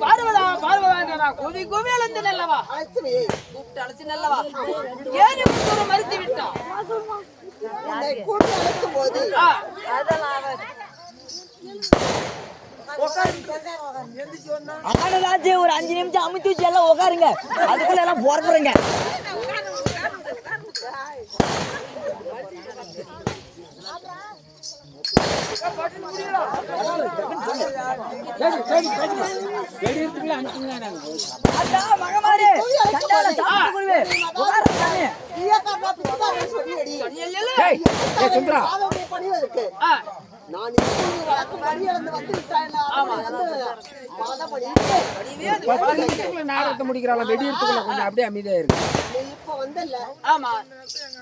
பார்வதா பார்வதா என்று நான் கூவி கூவி அழைத்து நல்லவா அழைத்து கூப்பிட்டு அழைச்சு நல்லவா ஏன் மறுத்து விட்டான். கூட்டி அழைக்கும் போது ஆ, அகடலாச்சு ஒரு அஞ்சு நிமிஷம் அமுத்தி வச்சு எல்லாம் உட்காருங்க அதுக்குள்ள எல்லாம் போறப்படுறீங்க பழகிட்டு. நாடகத்தை முடிக்கிறாள் வெடி எடுத்துக்கல கொஞ்சம் அப்படியே அமைதியா இருக்கு நீ இப்ப வந்தல்ல ஆமா.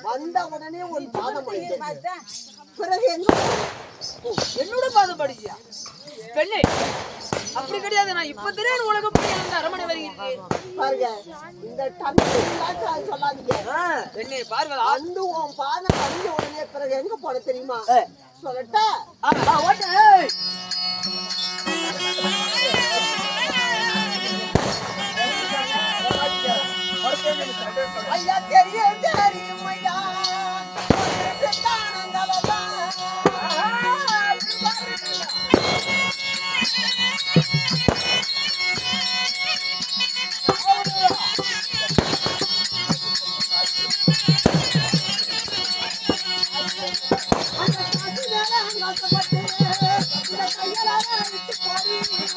வந்த உடனே உன் பாதம் படித்தேன் பிறகு எங்க என்னோட பாதம் படிச்சியா பெண்ணே அப்படி கிடையாது. நான் இப்ப தெரியாது உலக போய் அந்த அரமனை வருகிறேன் பாருங்க இந்த டங்கு சொல்லாதீங்க. பெண்ணே பார்வதா வந்து உன் பாதம் படிஞ்ச உடனே பிறகு எங்க போன தெரியுமா? சொல்லட்டா? ஓட்டு,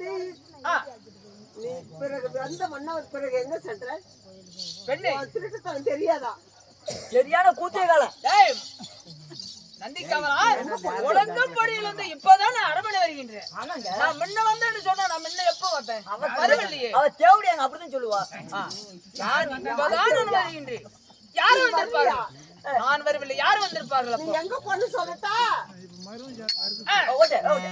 நீ பிறகு வந்த மன்னவர் பிறகு எங்க சென்ற? பெண்ணே. திருட்டுத்தனம் தெரியாதா? சரியான கூத்திய காலம் ஏய், நந்திக்காமலா? உலகப்படியில இருந்து இப்பதான் நான் அரமனை வருகின்றேன். நான் முன்ன வந்தேன்னு சொன்னா நான் முன்ன எப்ப வந்தேன் வரவில்லையே. அவ தேவடி அங்க அப்படிதான் சொல்லுவா. நான் இப்பதான் வருகின்றேன். யார் வந்திருப்பார்கள்? நான் வரவில்லை. யார் வந்திருப்பார்கள் எங்க பொண்ணு சொல்லட்டா ஓட்டே ஓட்டே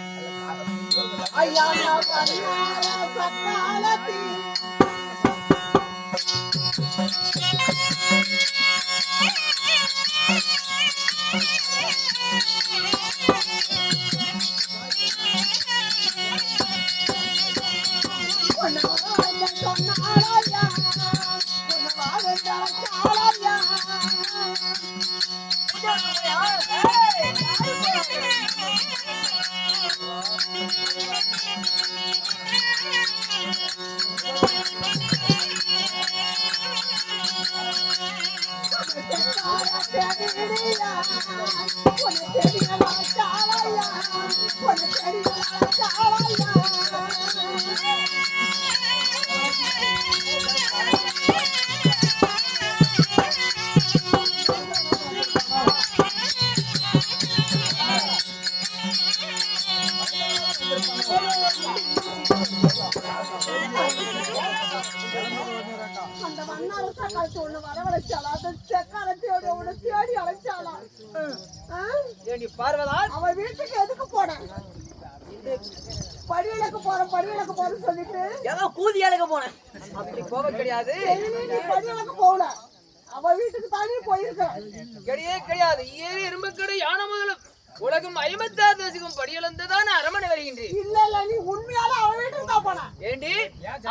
ஐயா நான் பண்ணாரா சக்காலத்தி பொண்ணு வாழ்ந்த மன்னார சக்காலத்து ஒண்ணு வரவழைச்சாளா அந்த செக்காலத்தையோட உன்னை தேடி அழைச்சாளா? பார்வதா அவ வீட்டுக்கு எதுக்கு போன? படியலுக்கு போறேன் படியலுக்கு போறேன்னு சொல்லிட்டு. ஏதோ கூதி அழக போனேன் அப்படி போக கிடையாது. நீ படியலுக்கு போகல. அவ வீட்டுக்கு தானே போயிருக்க கிடையே கிடையாது. ஏறி எறும்புக்கடை யானை முதலும். உலகம் ஐம்பத்தாறு தசகம் படியிழந்துதான் அரமனை வருகின்றேன். இல்ல இல்ல நீ உண்மையால அவ வீட்டுக்கு தான் போன. ஏண்டி?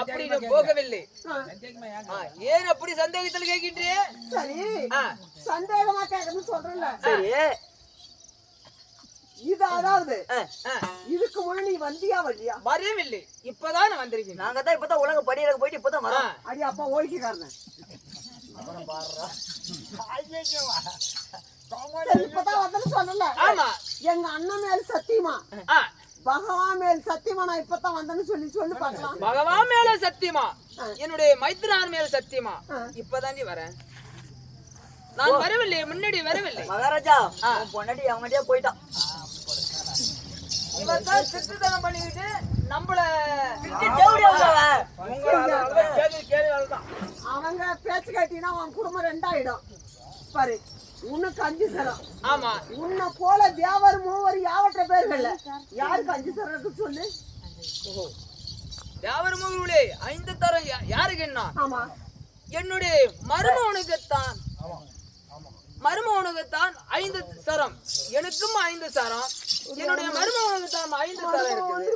அப்படி நான் போகவில்லை. ஏன் அப்படி சந்தேகத்தில் கேட்கின்றே? சரி சந்தேகமா கேட்கணும்னு சொல்றேன்ல. சரி. இது அதாவது இதுக்கு முன்னாடி நீ வந்தியா வந்தியா? வரவில்லை. இப்பதான் நான் வந்திருக்கேன் நாங்க தான் இப்பதான் உலக படியலுக்கு போயிட்டு இப்பதான் வரோம். அடி அப்பா ஓய்க்காரன் இப்பதான் வந்து சொன்னல எங்க அண்ணன் மேல் சத்தியமா? பகவான் மேல் சத்தியமா நான் இப்பதான் வந்தேன்னு சொல்லி சொல்லி பார்க்கலாம். பகவான் மேல சத்தியமா? என்னுடைய மைத்திரார் மேல சத்தியமா? இப்பதான் வரேன். நான் வரவில்லை முன்னாடி வரவில்லை. மகாராஜா அவங்கடியா போயிட்டான். இவர் தான் சித்திதனம் பண்ணிக்கிட்டு நம்மள அவங்க பேச்சு கேட்டீங்கன்னா உன் குடும்பம் ரெண்டாயிடும். பாரு உனக்கு அஞ்சு சரம். ஆமா. உன்னை போல தேவர் மூவர் யாவற்ற பேர்கள்ல. யாருக்கு அஞ்சு சரம் இருக்கு சொல்லு? வியாபாரமுகளே ஐந்து தரம் யாருக்கு என்ன? ஆமா. என்னுடைய மருமகனுக்குத்தான் மருமகனுக்குத்தான் ஐந்து சரம். எனக்கும் ஐந்து சரம். என்னுடைய மருமகனுக்குத்தான் ஐந்து சரம் இருக்குது.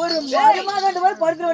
ஒரு மருமகன் போய் படுத்து